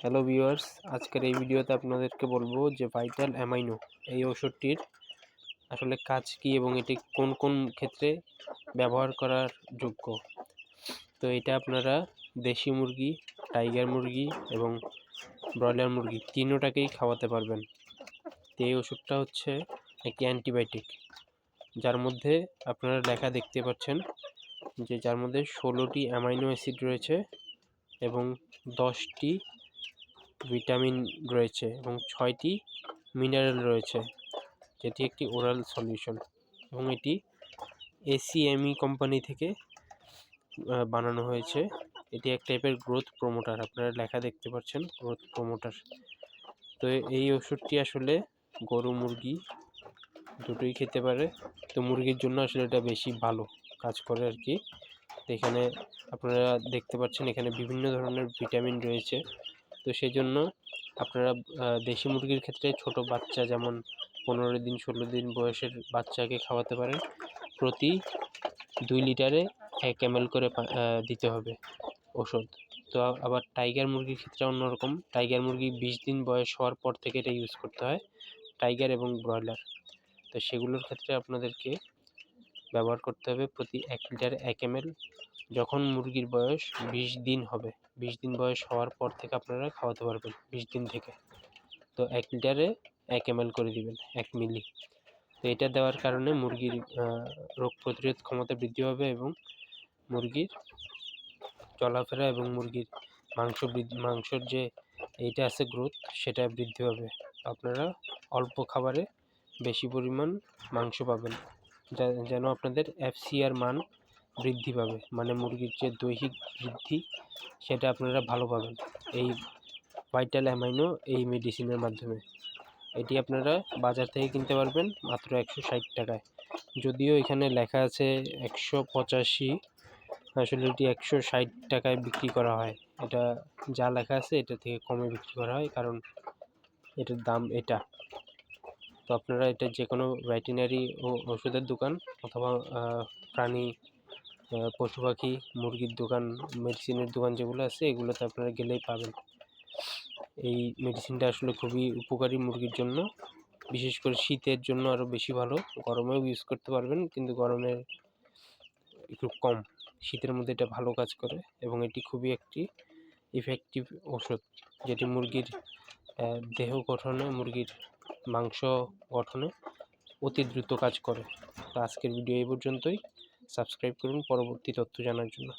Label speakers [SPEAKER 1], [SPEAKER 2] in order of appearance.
[SPEAKER 1] Hello viewers আজকের এই ভিডিওতে আপনাদেরকে বলব যে ভাইটাল অ্যামাইনো এই ওষুধটির আসলে কাজ কী এবং এটি কোন কোন ক্ষেত্রে ব্যবহার করার যোগ্য? তো এটা আপনারা দেশি মুরগি টাইগার মুরগি এবং ব্রয়লার মুরগি তিনোটাকেই খাওয়াতে পারবেন। তো এই ওষুধটা হচ্ছে একটি অ্যান্টিবায়োটিক যার মধ্যে আপনারা লেখা দেখতে পাচ্ছেন যে যার মধ্যে ষোলোটি অ্যামাইনো অ্যাসিড রয়েছে এবং দশটি ভিটামিন রয়েছে এবং ছয়টি মিনারেল রয়েছে, যেটি একটি ওরাল সলিউশন এবং এটি এসিএমই কোম্পানি থেকে বানানো হয়েছে। এটি এক টাইপের গ্রোথ প্রমোটার, আপনারা লেখা দেখতে পাচ্ছেন গ্রোথ প্রমোটার। তো এই ওষুধটি আসলে গরু, মুরগি দুটোই খেতে পারে। তো মুরগির জন্য আসলে এটা বেশি ভালো কাজ করে আর কি। এখানে আপনারা দেখতে পাচ্ছেন এখানে বিভিন্ন ধরনের ভিটামিন রয়েছে। তো সেই জন্য আপনারা দেশি মুরগির ক্ষেত্রে ছোট বাচ্চা যেমন পনেরো দিন, ষোলো দিন বয়সের বাচ্চাকে খাওয়াতে পারেন, প্রতি দুই লিটারে এক এম করে দিতে হবে ওষুধ। তো আবার টাইগার মুরগির ক্ষেত্রে অন্যরকম, টাইগার মুরগি বিশ দিন বয়স হওয়ার পর থেকে এটা ইউজ করতে হয়, টাইগার এবং ব্রয়লার। তো সেগুলোর ক্ষেত্রে আপনাদেরকে ব্যবহার করতে হবে প্রতি এক লিটারে এক এম যখন মুরগির বয়স বিশ দিন হবে, বিশ দিন বয়স হওয়ার পর থেকে আপনারা খাওয়াতে পারবেন বিশ দিন থেকে। তো এক লিটারে এক এম করে দিবেন, এক মিলি। তো এটা দেওয়ার কারণে মুরগির রোগ প্রতিরোধ ক্ষমতা বৃদ্ধি হবে এবং মুরগির চলাফেরা এবং মুরগির মাংস বৃদ্ধি, মাংসর যে এইটা আছে গ্রোথ সেটা বৃদ্ধি পাবে আপনারা অল্প খাবারে বেশি পরিমাণ মাংস পাবেন। যেন আপনাদের এফসিআর মান বৃদ্ধি পাবে। মানে মুরগির যে দৈহিক বৃদ্ধি, সেটা আপনারা ভালো পাবেন। এই ভাইটাল অ্যামাইনো এই মেডিসিনের মাধ্যমে। এটি আপনারা বাজার থেকে কিনতে পারবেন মাত্র একশো ষাট টাকায়। যদিও এখানে লেখা আছে একশো পঁচাশি, আসলে এটি একশো ষাট টাকায় বিক্রি করা হয়। এটা যা লেখা আছে, এটা থেকে কমে বিক্রি করা হয়, কারণ এটার দাম এটা। তো আপনারা এটা যে কোনো ভেটেরিনারি ও ওষুধের দোকান অথবা প্রাণী পশু পাখি, মুরগির দোকান মেডিসিনের দোকান যেগুলো আছে, এগুলোতে আপনারা গেলেই পাবেন। এই মেডিসিনটা আসলে খুবই উপকারী মুরগির জন্য। বিশেষ করে শীতের জন্য আরও বেশি ভালো। গরমেও ইউজ করতে পারবেন, কিন্তু গরমে একটু কম। শীতের মধ্যে এটা ভালো কাজ করে এবং এটি খুবই একটি ইফেক্টিভ ওষুধ যেটি মুরগির দেহ গঠনে, মুরগির মাংস গঠনে অতি দ্রুত কাজ করে। তো আজকের ভিডিও এই পর্যন্তই। সাবস্ক্রাইব করুন। পরবর্তী তথ্য জানার জন্য।